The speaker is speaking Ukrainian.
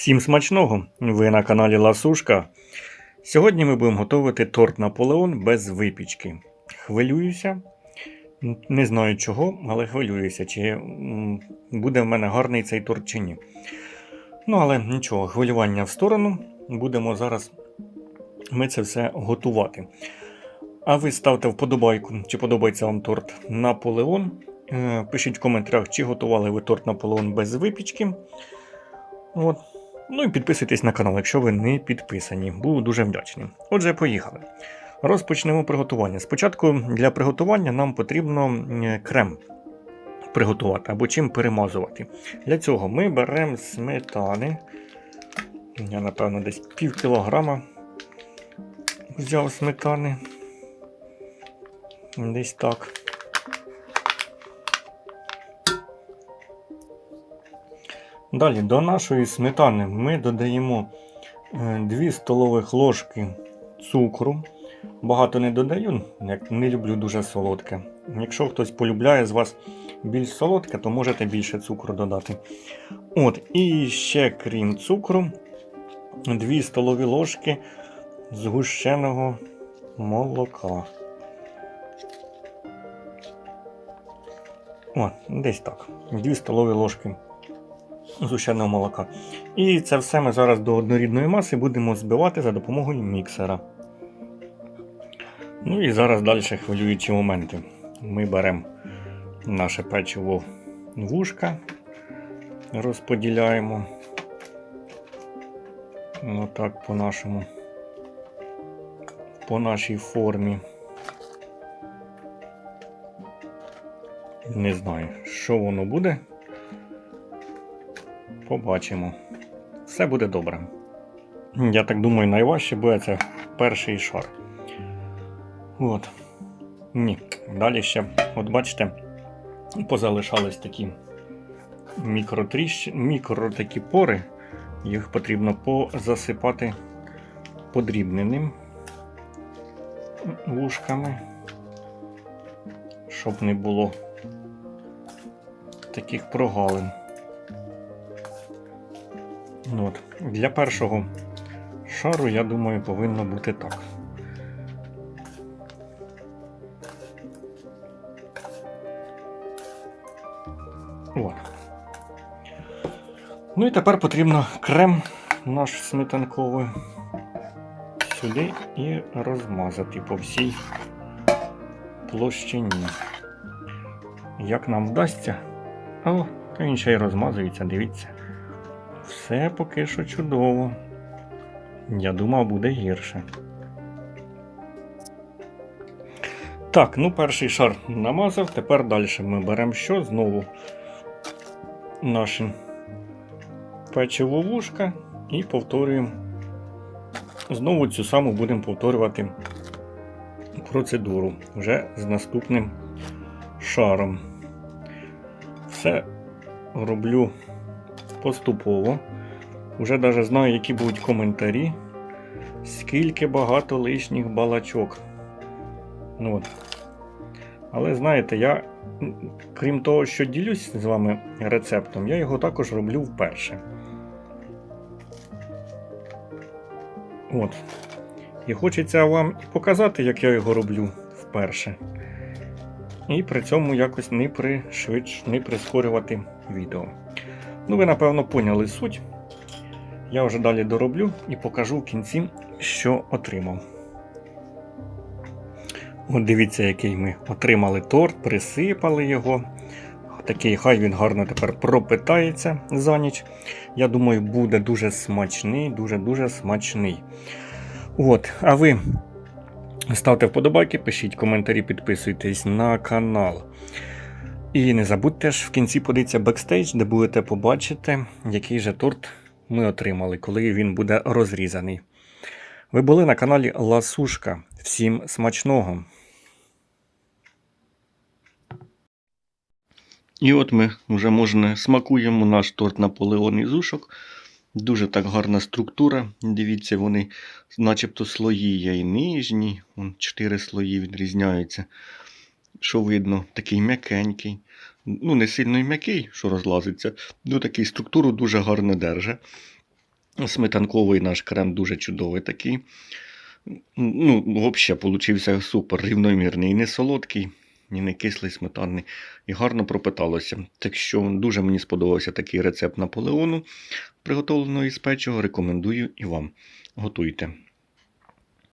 Всім смачного! Ви на каналі Ласушка. Сьогодні ми будемо готувати торт Наполеон без випічки. Хвилююся. Не знаю чого, але хвилююся, чи буде в мене гарний цей торт чи ні. Ну, але нічого, хвилювання в сторону. Будемо зараз ми це все готувати. А ви ставте вподобайку, чи подобається вам торт Наполеон. Е, Пишіть в коментарях, чи готували ви торт Наполеон без випічки. От. Ну і підписуйтесь на канал, якщо ви не підписані. Буду дуже вдячний. Отже, поїхали. Розпочнемо приготування. Спочатку для приготування нам потрібно крем приготувати або чим перемазувати. Для цього ми беремо сметани. Я, напевно, десь пів кілограма взяв сметани. Десь так. Далі до нашої сметани ми додаємо 2 столових ложки цукру. Багато не додаю, як не люблю дуже солодке. Якщо хтось полюбляє з вас більш солодке, то можете більше цукру додати. От, І ще крім цукру, 2 столові ложки згущеного молока. О, десь так. 2 столові ложки згущеного молока. І це все ми зараз до однорідної маси будемо збивати за допомогою міксера. Ну і зараз далі хвилюючі моменти. Ми беремо наше печиво вушка, розподіляємо. Отак по нашому, по нашій формі. Не знаю, що воно буде. Побачимо. Все буде добре. Я так думаю, найважче буде це перший шар. От. Ні. Далі ще, от бачите, позалишались такі мікротріщ... мікро такі пори. Їх потрібно позасипати подрібненим вушками, щоб не було таких прогалин. Ну От. Для першого шару, я думаю, повинно бути так. От. Ну і тепер потрібно крем наш сметанковий сюди і розмазати по всій площині. Як нам вдасться, о, то він ще й розмазується, дивіться. Все поки що чудово. Я думав, буде гірше. Так, ну перший шар намазав, тепер далі ми беремо що? Знову наше печиво вушка і повторюємо. Знову цю саму будемо повторювати процедуру вже з наступним шаром. Все роблю поступово. Уже навіть знаю, які будуть коментарі. Скільки багато лишніх балачок. Ну, от. Але знаєте, я, крім того, що ділюсь з вами рецептом, я його також роблю вперше. От. І хочеться вам і показати, як я його роблю вперше. І при цьому якось не пришвидш, не прискорювати відео. Ну, ви, напевно, поняли суть. Я вже далі дороблю і покажу в кінці, що отримав. От дивіться, який ми отримали торт, присипали його. Такий, хай він гарно тепер пропитається за ніч. Я думаю, буде дуже смачний, дуже-дуже смачний. От, а ви ставте вподобайки, пишіть коментарі, підписуйтесь на канал. І не забудьте ж в кінці подивитися бекстейдж, де будете побачити, який же торт ми отримали, коли він буде розрізаний. Ви були на каналі Ласушка. Всім смачного! І от ми вже можна смакуємо наш торт Наполеон із ушок. Дуже так гарна структура. Дивіться, вони начебто слої є і нижні. Вон чотири слої відрізняються. Що видно, такий м'якенький. Ну, не сильно й м'який, що розлазиться. Ну, такий структуру дуже гарно держить. Сметанковий наш крем дуже чудовий такий. Ну, взагалі, получився супер рівномірний. І не солодкий, і не кислий сметанний. І гарно пропиталося. Так що дуже мені сподобався такий рецепт Наполеону, приготовленого із печива. Рекомендую і вам. Готуйте.